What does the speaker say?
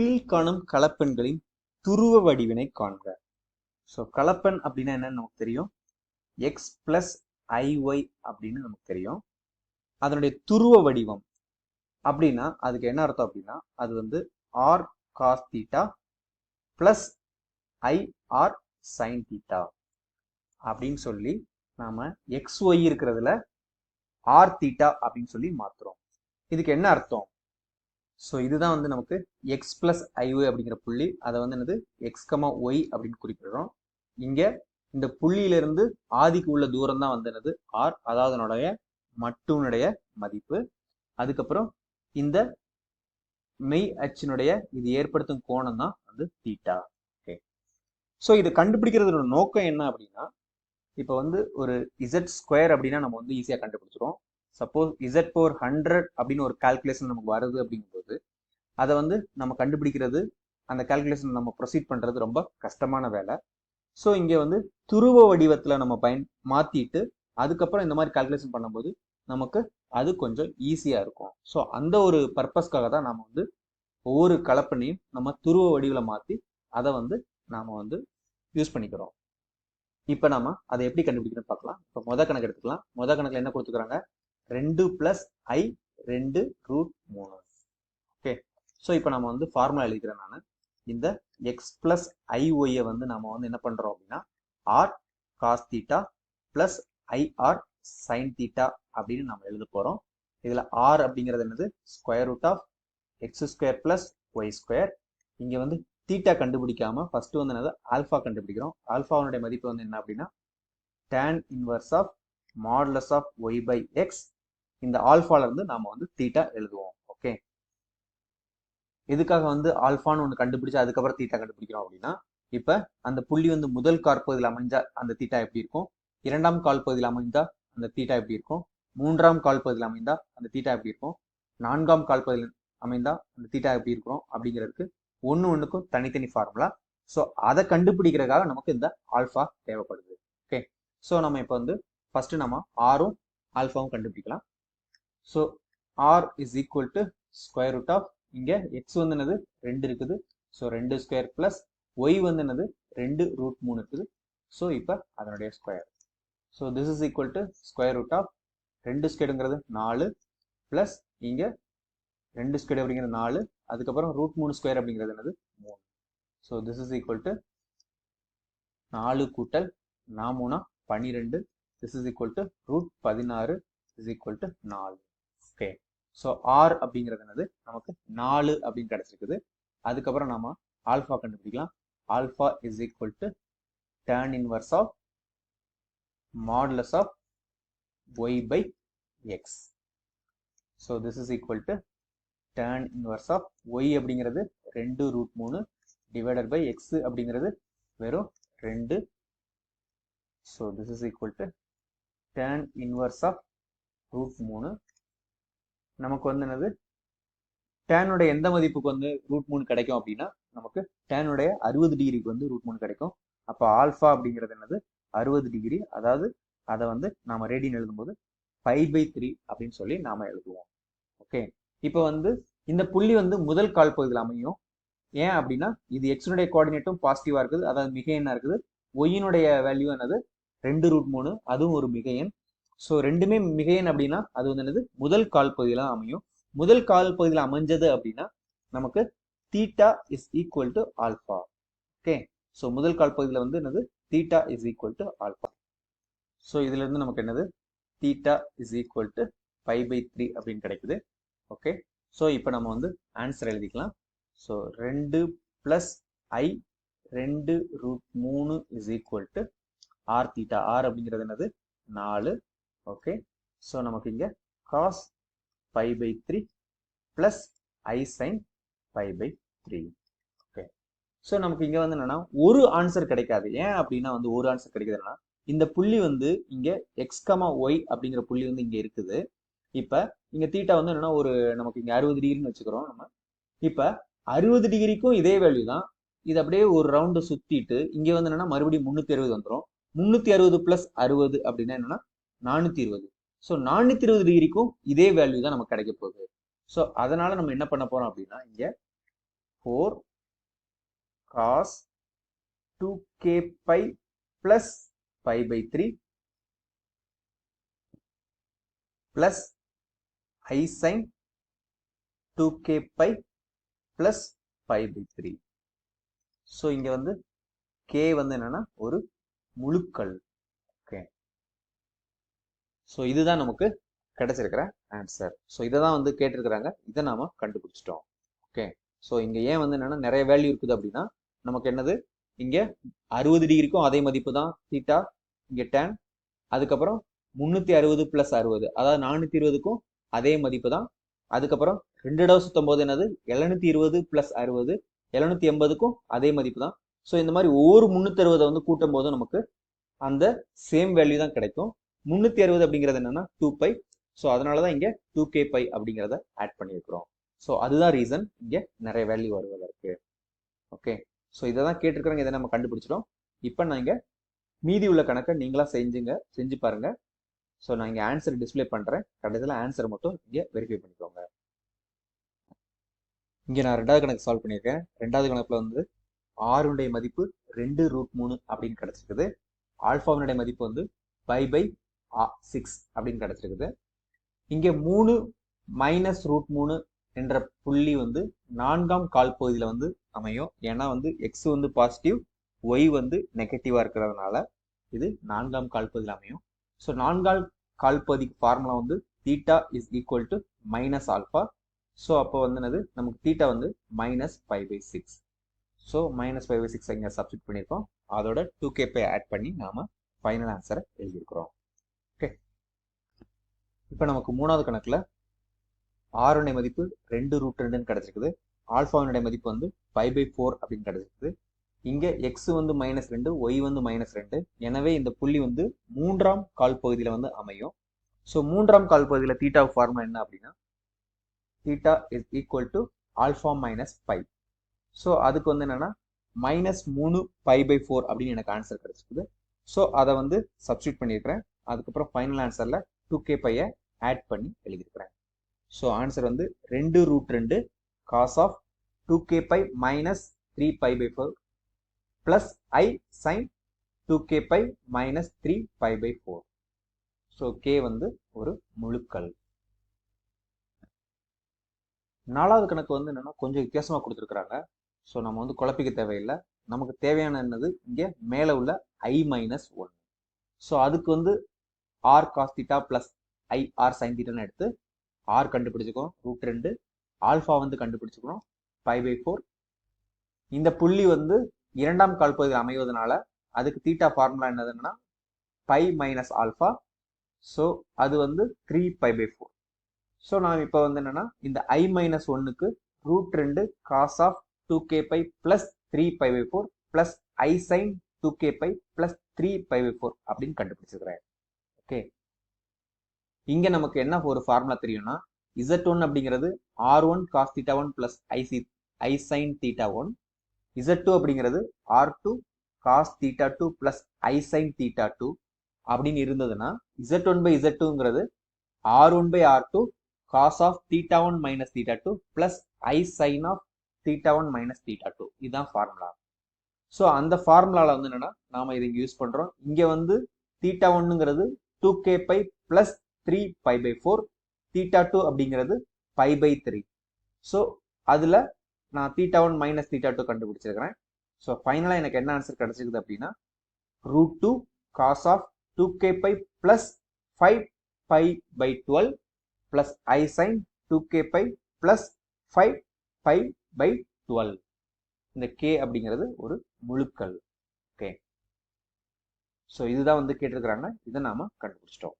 கீழ்காணும் கலப்பெண்களின் துருவ வடிவினை காண்க. ஸோ கலப்பெண் அப்படின்னா என்னன்னு நமக்கு தெரியும். எக்ஸ் பிளஸ் ஐஒய் அப்படின்னு நமக்கு தெரியும். அதனுடைய துருவ வடிவம் அப்படின்னா அதுக்கு என்ன அர்த்தம் அப்படின்னா அது வந்து r cos theta plus i r sine theta அப்படின்னு சொல்லி நாம எக்ஸ் ஒய் இருக்கிறதுல ஆர் தீட்டா அப்படின்னு சொல்லி மாத்துறோம். இதுக்கு என்ன அர்த்தம்? ஸோ இதுதான் வந்து நமக்கு எக்ஸ் பிளஸ் ஐஒய் அப்படிங்கிற புள்ளி. அதை வந்து என்னது? எக்ஸ் கமா ஒய் அப்படின்னு குறிப்பிடுறோம். இங்கே இந்த புள்ளியிலிருந்து ஆதிக்கு உள்ள தூரம் தான் வந்து என்னது? ஆர் அதாவது அதனுடைய மட்டுனுடைய மதிப்பு. அதுக்கப்புறம் இந்த மெய் அச்சினுடைய இது ஏற்படுத்தும் கோணம் தான் வந்து தீட்டா ஓகே ஸோ இதை கண்டுபிடிக்கிறதோட நோக்கம் என்ன அப்படின்னா இப்போ வந்து ஒரு இசட் ஸ்கொயர் அப்படின்னா நம்ம வந்து ஈஸியாக கண்டுபிடிச்சிரும் சப்போஸ் இசட் போர் ஹண்ட்ரட் அப்படின்னு ஒரு கால்குலேஷன் நமக்கு வருது அப்படிங்கும்போது அதை வந்து நம்ம கண்டுபிடிக்கிறது அந்த கால்குலேஷன் நம்ம ப்ரொசீட் பண்ணுறது ரொம்ப கஷ்டமான வேலை. ஸோ இங்கே வந்து துருவ வடிவத்தில் நம்ம பயன் மாற்றிட்டு அதுக்கப்புறம் இந்த மாதிரி கால்குலேஷன் பண்ணும்போது நமக்கு அது கொஞ்சம் ஈஸியாக இருக்கும். ஸோ அந்த ஒரு பர்பஸ்க்காக தான் நம்ம வந்து ஒவ்வொரு கலப்பனையும் நம்ம துருவ வடிவில் மாற்றி அதை வந்து நாம் வந்து யூஸ் பண்ணிக்கிறோம். இப்போ நம்ம அதை எப்படி கண்டுபிடிக்கணும்னு பார்க்கலாம். இப்போ மொதல் கணக்கு எடுத்துக்கலாம். மொதல் கணக்கில் என்ன கொடுத்துக்கிறாங்க? ரெண்டு பிளஸ் ஐ ரெண்டு ரூட் மூணு ஓகே ஸோ இப்போ நம்ம வந்து ஃபார்முலா எழுதிக்கிறேன் நான். இந்த எக்ஸ் பிளஸ் ஐ வந்து நம்ம வந்து என்ன பண்ணுறோம் அப்படின்னா r cos theta plus i r sine theta அப்படின்னு நம்ம எழுத போகிறோம் இதில் ஆர் அப்படிங்கிறது என்னது? Square root of x square plus y square இங்கே வந்து தீட்டா கண்டுபிடிக்காம ஃபர்ஸ்ட் வந்து என்னது? ஆல்ஃபா கண்டுபிடிக்கிறோம். ஆல்ஃபாவுடைய மதிப்பு வந்து என்ன அப்படின்னா tan inverse of modulus of y by x இந்த ஆல்ஃபால இருந்து நாம வந்து தீட்டா எழுதுவோம். ஓகே எதுக்காக வந்து ஆல்ஃபான்னு ஒன்று கண்டுபிடிச்சு அதுக்கப்புறம் தீட்டா கண்டுபிடிக்கிறோம் அப்படின்னா இப்ப அந்த புள்ளி வந்து முதல் காற்பகுதியில் அமைஞ்சா அந்த தீட்டா எப்படி இருக்கும்? இரண்டாம் கால் பகுதியில் அமைந்தா அந்த தீட்டா எப்படி இருக்கும்? மூன்றாம் கால் பகுதியில் அமைந்தா அந்த தீட்டா எப்படி இருக்கும்? நான்காம் கால் பகுதியில் அமைந்தா அந்த தீட்டா எப்படி இருக்கும் அப்படிங்கிறதுக்கு ஒன்று ஒன்றுக்கும் தனித்தனி ஃபார்முலா ஸோ அதை கண்டுபிடிக்கிறதுக்காக நமக்கு இந்த ஆல்ஃபா தேவைப்படுது. ஓகே ஸோ நம்ம இப்போ வந்து ஃபர்ஸ்ட் நம்ம ஆறும் ஆல்ஃபாவும் கண்டுபிடிக்கலாம். So r is equal to square root of இங்கே எக்ஸ் வந்து என்னது ரெண்டு இருக்குது. ஸோ ரெண்டு ஸ்கொயர் ப்ளஸ் ஒய் வந்து என்னது ரெண்டு ரூட் மூணு இருக்குது. ஸோ இப்போ அதனுடைய square so this is equal to square root of ரெண்டு ஸ்கொயருங்கிறது நாலு ப்ளஸ் இங்கே ரெண்டு ஸ்கொயர் அப்படிங்கிறது நாலு. அதுக்கப்புறம் ரூட் மூணு ஸ்கொயர் அப்படிங்கிறது என்னது? மூணு. So this is equal to நாலு கூட்டல் நாமூனா பன்னிரெண்டு this is equal to root பதினாறு இஸ் ஈக்குவல் டு நாலு. ஸோ ஆர் அப்படிங்கிறது என்னது? நமக்கு நாலு அப்படின்னு கிடைச்சிருக்குது. அதுக்கப்புறம் நாம ஆல்ஃபா கண்டுபிடிக்கலாம். Alpha is equal to tan inverse of modulus of y by x so this is equal to tan inverse of y அப்படிங்கிறது ரெண்டு ரூட் மூணு டிவைடட் பை எக்ஸ் அப்படிங்கிறது வெறும் ரெண்டு. So this is equal to tan inverse of root மூணு நமக்கு வந்து என்னது? டேனுடைய எந்த மதிப்புக்கு வந்து ரூட் மூணு கிடைக்கும் அப்படின்னா நமக்கு டேனுடைய அறுபது டிகிரிக்கு வந்து ரூட் மூணு கிடைக்கும். அப்போ ஆல்ஃபா அப்படிங்கிறது என்னது? அறுபது டிகிரி அதாவது அதை வந்து நாம ரேடியன் எழுதும்போது ஃபைவ் பை த்ரீ அப்படின்னு சொல்லி நாம எழுதுவோம். ஓகே இப்போ வந்து இந்த புள்ளி வந்து முதல் கால் பகுதியில் அமையும். ஏன் அப்படின்னா இது எக்ஸினுடைய கோஆர்டினேட்டும் பாசிட்டிவாக இருக்குது. அதாவது மிக எண்ணா இருக்குது. ஒய்யினுடைய வேல்யூ என்னது? ரெண்டு ரூட் மூணு அதுவும் ஒரு மிக எண். ஸோ ரெண்டுமே மிகையன் அப்படின்னா அது வந்து என்னது? முதல் கால் பகுதியில் அமையும். முதல் கால் பகுதியில் அமைஞ்சது அப்படின்னா நமக்கு theta is equal to alpha okay so முதல் கால் பகுதியில் வந்து என்னது? Theta is equal to alpha so இதுலேருந்து நமக்கு என்னது? Theta is equal to five pi three அப்படின்னு கிடைக்குது. ஓகே ஸோ இப்போ நம்ம வந்து ஆன்சர் எழுதிக்கலாம். ஸோ ரெண்டு ப்ளஸ் ஐ ரெண்டு ரூட் மூணு is equal to r theta r அப்படிங்கிறது என்னது? நாலு ஓகே ஸோ நமக்கு இங்கே cos five pi three plus i sin five pi three okay so நமக்கு இங்கே வந்து என்னன்னா ஒரு ஆன்சர் கிடைக்காது. ஏன் அப்படின்னா வந்து ஒரு ஆன்சர் கிடைக்குதுன்னா இந்த புள்ளி வந்து இங்கே எக்ஸ்கமா ஒய் அப்படிங்கிற புள்ளி வந்து இங்கே இருக்குது. இப்போ இங்கே தீட்டா வந்து என்னன்னா ஒரு நமக்கு இங்கே அறுபது டிகிரின்னு வச்சுக்கிறோம் நம்ம. இப்போ அறுபது டிகிரிக்கும் இதே வேல்யூ தான். இது அப்படியே ஒரு ரவுண்டு சுத்திட்டு இங்கே வந்து என்னன்னா மறுபடியும் முந்நூற்றி அறுபது வந்துடும் முந்நூற்றி அறுபது ப்ளஸ் அறுபது அப்படின்னா என்னன்னா நானூற்றி இருபது. ஸோ நானூற்றி இருபது டிகிரிக்கும் இதே வேல்யூ தான் நமக்கு கிடைக்க போகுது. ஸோ அதனால நம்ம என்ன பண்ண போறோம் அப்படின்னா இங்கே four cos two k pi plus pi pi three plus i sin two k pi plus pi pi three so இங்கே வந்து கே வந்து என்னன்னா ஒரு முழுக்கள். ஸோ இதுதான் நமக்கு கிடைச்சிருக்கிற ஆன்சர் ஸோ இதை தான் வந்து கேட்டிருக்கிறாங்க. இதை நாம் கண்டுபிடிச்சிட்டோம். ஓகே ஸோ இங்கே ஏன் வந்து என்னென்னா நிறைய வேல்யூ இருக்குது அப்படின்னா நமக்கு என்னது? இங்கே அறுபது டிகிரிக்கும் அதே மதிப்பு தான். தீட்டா இங்கே டேன் அதுக்கப்புறம் முந்நூற்றி அறுபது ப்ளஸ் அறுபது. அதாவது நானூற்றி இருபதுக்கும் அதே மதிப்பு தான். அதுக்கப்புறம் ரெண்டு தடவை சுத்தம் போது என்னது? எழுநூத்தி இருபது ப்ளஸ் அறுபது. எழுநூத்தி எண்பதுக்கும் அதே மதிப்பு தான். ஸோ இந்த மாதிரி ஒவ்வொரு முந்நூற்றி அறுபதை வந்து கூட்டும் போது நமக்கு அந்த சேம் வேல்யூ தான் கிடைக்கும். முந்நூற்றி அறுபது அப்படிங்கிறது என்னன்னா டூ பை ஸோ அதனால தான் இங்கே டூ கே பை அப்படிங்கிறத ஆட் பண்ணியிருக்கிறோம் ஸோ அதுதான் ரீசன் இங்கே நிறைய வேல்யூ வருவதற்கு. ஓகே ஸோ இதை தான் கேட்டிருக்கிறாங்க இதை நம்ம கண்டுபிடிச்சிடும் இப்போ நான் இங்கே மீதி உள்ள கணக்கை நீங்களா செஞ்சுங்க செஞ்சு பாருங்க. ஸோ நான் இங்கே ஆன்சர் டிஸ்பிளே பண்ணுறேன் கடைசியில் ஆன்சர் மட்டும் இங்கே வெரிஃபை பண்ணிக்கோங்க. இங்கே நான் ரெண்டாவது கணக்கு சால்வ் பண்ணியிருக்கேன். ரெண்டாவது கணக்கில் வந்து ஆறுடைய மதிப்பு ரெண்டு ரூட் மூணு அப்படின்னு கிடச்சிருக்குது. ஆல்ஃபாவினுடைய மதிப்பு வந்து பை பை சிக்ஸ் அப்படின்னு கிடச்சிருக்குது. இங்கே மூணு மைனஸ் ரூட் மூணு என்ற புள்ளி வந்து நான்காம் கால் பகுதியில் வந்து அமையும். ஏன்னா வந்து எக்ஸ் வந்து பாசிட்டிவ் ஒய் வந்து நெகட்டிவாக இருக்கிறதுனால இது நான்காம் கால் பகுதியில் அமையும். ஸோ நான்கால் கால் பகுதிக்கு ஃபார்முலா வந்து theta is equal to minus alpha so அப்போ வந்து என்னது? நமக்கு தீட்டா வந்து minus five pi six so minus five pi six இங்கே சப்ஸ்டிட் பண்ணியிருக்கோம். அதோட டூ கே ஆட் பண்ணி நாம ஃபைனல் ஆன்சரை எழுதியிருக்கிறோம். இப்போ நமக்கு மூணாவது கணக்கில் ஆறுனுடைய மதிப்பு ரெண்டு ரூட் ரெண்டுன்னு கிடச்சிருக்குது. ஆல்ஃபாவினுடைய மதிப்பு வந்து ஃபைவ் பை ஃபோர் அப்படின்னு கிடச்சிருக்குது. இங்கே எக்ஸ் வந்து மைனஸ் ரெண்டு ஒய் வந்து மைனஸ் ரெண்டு. எனவே இந்த புள்ளி வந்து மூன்றாம் கால் பகுதியில் வந்து அமையும். ஸோ மூன்றாம் கால் பகுதியில் தீட்டா ஃபார்முலா என்ன அப்படின்னா theta is equal to alpha minus five so அதுக்கு வந்து என்னென்னா மைனஸ் மூணு ஃபைவ் பை ஃபோர் அப்படின்னு எனக்கு ஆன்சர் கிடச்சிருக்குது. ஸோ அதை வந்து சப்ஸ்டியூட் பண்ணியிருக்கிறேன் அதுக்கப்புறம் ஃபைனல் ஆன்சரில் டூ கே பையை ஆட் பண்ணி எழுதியிருக்கிறேன் ஸோ ஆன்சர் வந்து ரெண்டு ரூட் ரெண்டு cos of two k pi minus three pi pi four plus i sin two k pi minus three pi pi four so k வந்து ஒரு முழுக்கல் நாலாவது கணக்கு வந்து என்னென்னா கொஞ்சம் வித்தியாசமாக கொடுத்துருக்குறாங்க. ஸோ நம்ம வந்து குழப்பிக்க தேவையில்லை. நமக்கு தேவையான என்னது? இங்கே மேலே உள்ள ஐ மைனஸ் ஒன் ஸோ அதுக்கு வந்து r cos theta plus i r sin தீட்டான்னு எடுத்து ஆர் கண்டுபிடிச்சிக்கிறோம் ரூட் ரெண்டு. ஆல்ஃபா வந்து கண்டுபிடிச்சிக்கிறோம் ஃபைவ் பை ஃபோர் இந்த புள்ளி வந்து இரண்டாம் கால்பகுதியில் அமைவதனால அதுக்கு தீட்டா ஃபார்முலா என்னதுன்னா பை மைனஸ் ஆல்ஃபா ஸோ அது வந்து three pi pi four so நாம் இப்போ வந்து என்னன்னா இந்த ஐ மைனஸ் ஒன்னுக்கு ரூட் ரெண்டு cos of two k pi plus three pi pi four plus i sin two k pi plus three pi pi four அப்படின்னு கண்டுபிடிச்சிருக்கிறேன் ஓகே. இங்க நமக்கு என்ன ஒரு ஃபார்முலா தெரியும்னா இசட் ஒன் அப்படிங்கிறது r one cos theta one plus IC i sin theta one z two அப்படிங்கிறது r two cos theta two plus i sin theta two அப்படின்னு இருந்ததுன்னா z one by z டூங்கிறது r one by r two cos of theta one minus theta two plus i sin of theta one minus theta two இதுதான் formula so அந்த ஃபார்முலாவில் வந்து என்னன்னா நாம இதை இங்கே யூஸ் பண்றோம். இங்க வந்து theta ஒன்னுங்கிறது two k pi plus three pi pi four theta two அப்படிங்கிறது பை பை த்ரீ ஸோ அதில் நான் theta one minus theta two கண்டுபிடிச்சிருக்கிறேன். So ஃபைனலாக எனக்கு என்ன ஆன்சர் கிடச்சிருக்குது அப்படின்னா root two cos of two k pi plus five pi pi twelve plus i sin two k pi plus five pi pi twelve இந்த k அப்படிங்கிறது ஒரு முழுக்கள். So இதுதான் வந்து கேட்டிருக்கிறாங்க. இதை நாம கண்டுபிடிச்சிட்டோம்.